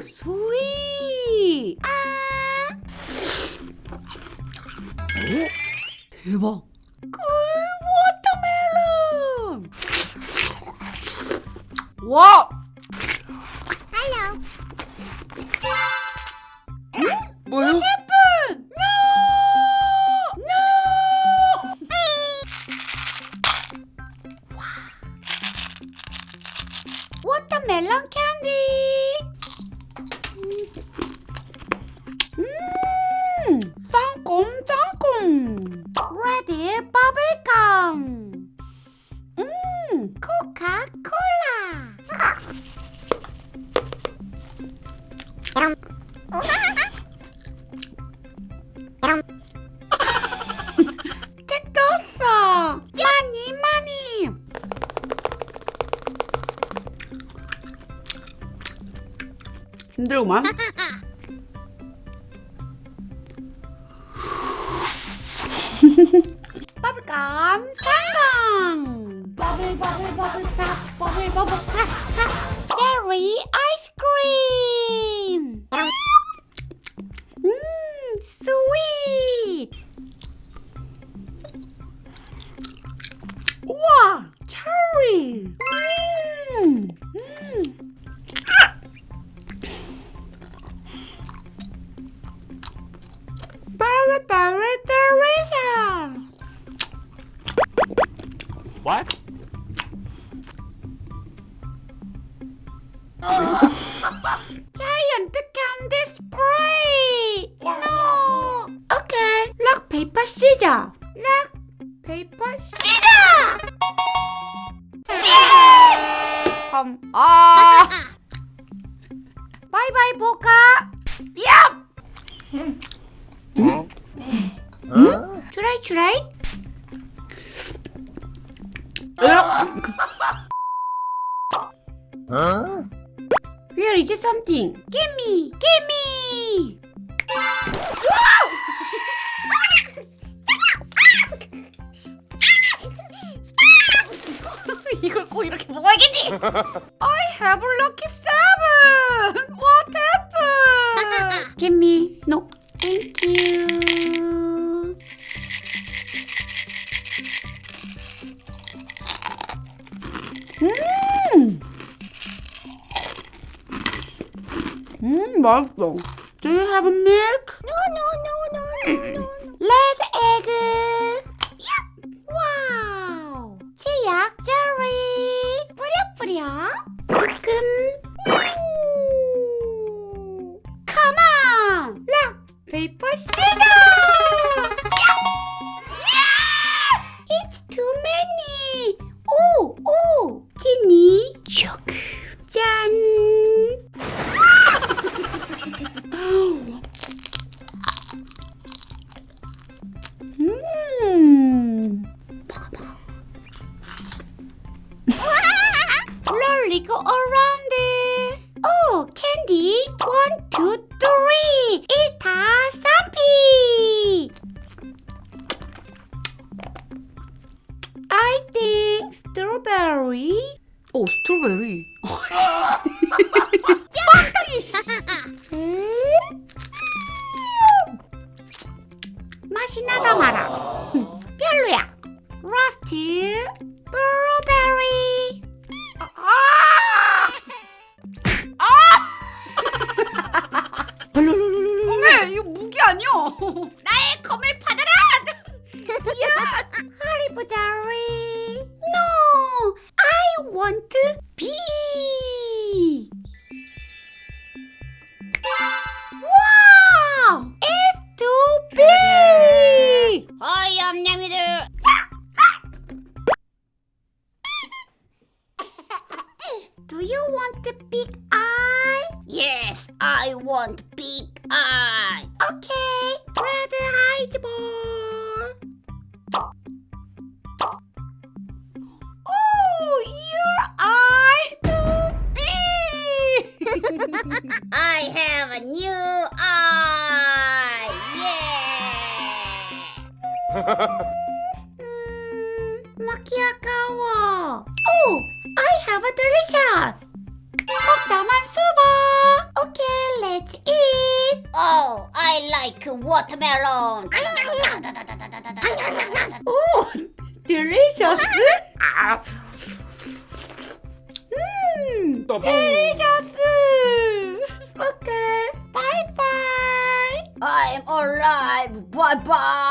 오 스윗. 아. 대박. 꿀 워터멜론. 와. 워터멜론 캔 책 떴어. 많이 많이. 힘들구만. 버블감 성공. 버블 버블 버블 팝 버블 버블 팝 팝. 제리 아이스크림. 음 스윗. 우와 체리. 음. 음. Berry, berry, delicious. What? Rock paper scissors. Rock paper scissors. 험. 아. 바이바이 보까. 얍. 주라이 주라이. Huh? Where is something? Give me, 꼭 이렇게 먹어야겠니? I have lucky seven. What happened? Give me. No. Thank you. 음. 음, 맛있어. Do you have milk? No, no, no, no, no, no. Red egg. Yep. 와우. 치약 제리. 뿌려. 조금. Come on. Rock, paper, scissors. Candy. One, two, three. 이타 삼피. I think strawberry. 오, 스트로베리. 빵떡이. 맛이 나다 마라. 별로야. 러스트 아니야? 나의 검을 받아라. 야, 하리보 자리. No, I want B. 와우, it's too big. 어이 얌얌이들. Do you want the big eye? Yes, I want big eye. Okay, red eyes That's it. Oh, I like watermelon. Oh, delicious. mm, delicious. Okay, bye bye. I'm alive. Bye bye.